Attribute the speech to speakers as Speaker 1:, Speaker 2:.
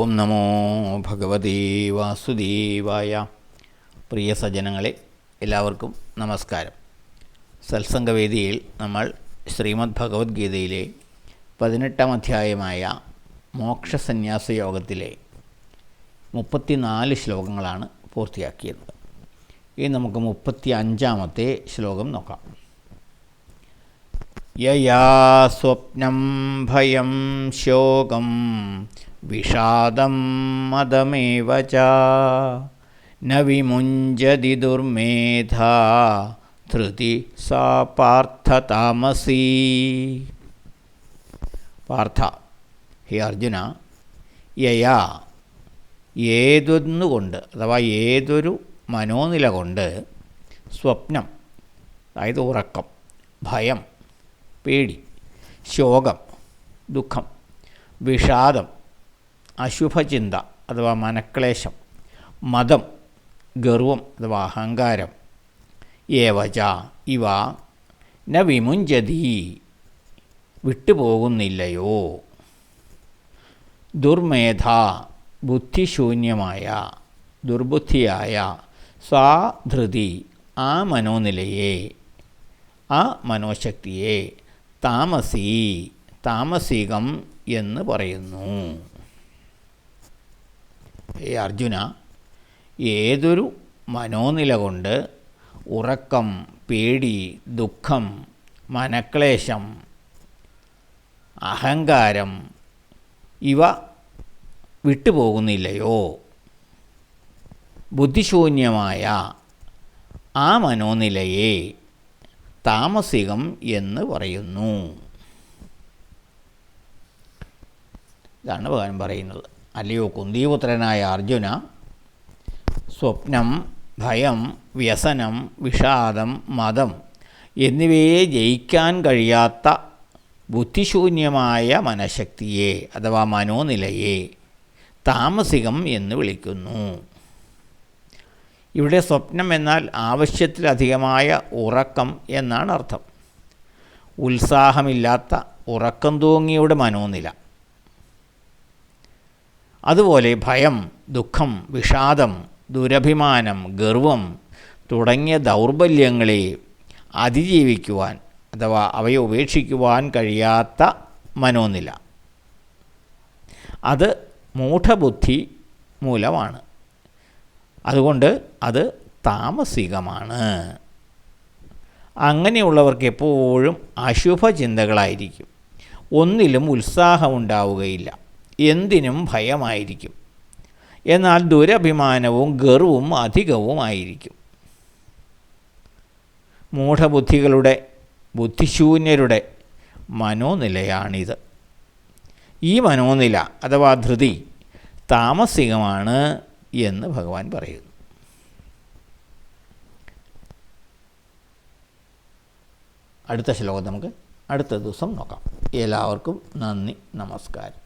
Speaker 1: ഓം നമോ ഭഗവതേ വാസുദേവായ. പ്രിയ സജ്ജനങ്ങളെ എല്ലാവർക്കും നമസ്കാരം. സത്സംഗവേദിയിൽ നമ്മൾ ശ്രീമദ് ഭഗവത്ഗീതയിലെ പതിനെട്ടാം അധ്യായമായ മോക്ഷസന്യാസ യോഗത്തിലെ മുപ്പത്തിനാല് ശ്ലോകങ്ങളാണ് പൂർത്തിയാക്കിയത്. ഇനി നമുക്ക് മുപ്പത്തി അഞ്ചാമത്തെ ശ്ലോകം നോക്കാം. യയാ സ്വപ്നം ഭയം ശോകം വിഷാദം മതമേവ ച. ന വിമുഞ്ചതി ദുർമേധ. ധൃതി സാ പാർത്ഥ താമസീ. പാർത്ഥ. ഹേ അർജുന യയാ ഏതൊന്നുകൊണ്ട് അഥവാ ഏതൊരു മനോനില കൊണ്ട് സ്വപ്നം അതായത് ഉറക്കം ഭയം പേടി ശോകം ദുഃഖം വിഷാദം അശുഭചിന്ത അഥവാ മനക്ലേശം മതം ഗർവം അഥവാ അഹങ്കാരം. ഏവച ഇവ ന വിമുഞ്ചതി വിട്ടുപോകുന്നില്ലയോ. ദുർമേധ ബുദ്ധിശൂന്യമായ ദുർബുദ്ധിയായ സാ ധൃതി ആ മനോനിലയെ ആ മനോശക്തിയെ താമസി താമസികം എന്ന് പറയുന്നു. ഏ അർജുന ഏതൊരു മനോനില കൊണ്ട് ഉറക്കം പേടി ദുഃഖം മനക്ലേശം അഹങ്കാരം ഇവ വിട്ടുപോകുന്നില്ലയോ? ബുദ്ധിശൂന്യമായ ആ മനോനിലയെ താമസികം എന്ന് പറയുന്നു. ഇതാണ് ഭഗവാൻ പറയുന്നത്. അല്ലയോ കുന്തിപുത്രനായ അർജുന സ്വപ്നം ഭയം വ്യസനം വിഷാദം മതം എന്നിവയെ ജയിക്കാൻ കഴിയാത്ത ബുദ്ധിശൂന്യമായ മനഃശക്തിയെ അഥവാ മനോനിലയെ താമസികം എന്ന് വിളിക്കുന്നു. ഇവിടെ സ്വപ്നം എന്നാൽ ആവശ്യത്തിലധികമായ ഉറക്കം എന്നാണ് അർത്ഥം. ഉത്സാഹമില്ലാത്ത ഉറക്കം തൂങ്ങിയുടെ മനോനില. അതുപോലെ ഭയം ദുഃഖം വിഷാദം ദുരഭിമാനം ഗർവം തുടങ്ങിയ ദൗർബല്യങ്ങളെ അതിജീവിക്കുവാൻ അഥവാ അവയെ ഉപേക്ഷിക്കുവാൻ കഴിയാത്ത മനോനില. അത് മൂഢബുദ്ധി മൂലമാണ്. അതുകൊണ്ട് അത് താമസികമാണ്. അങ്ങനെയുള്ളവർക്ക് എപ്പോഴും അശുഭ ചിന്തകളായിരിക്കും ഒന്നിലും ഉത്സാഹമുണ്ടാവുകയില്ല എന്തിനും ഭയമായിരിക്കും. എന്നാൽ ദുരഭിമാനവും ഗർവും അധികവുമായിരിക്കും മൂഢബുദ്ധികളുടെ ബുദ്ധിശൂന്യരുടെ മനോനിലയാണിത്. ഈ മനോനില അഥവാ ധൃതി താമസികമാണ് എന്ന് ഭഗവാൻ പറയുന്നു. അടുത്ത ശ്ലോകം നമുക്ക് അടുത്ത ദിവസം നോക്കാം. എല്ലാവർക്കും നന്ദി നമസ്കാരം.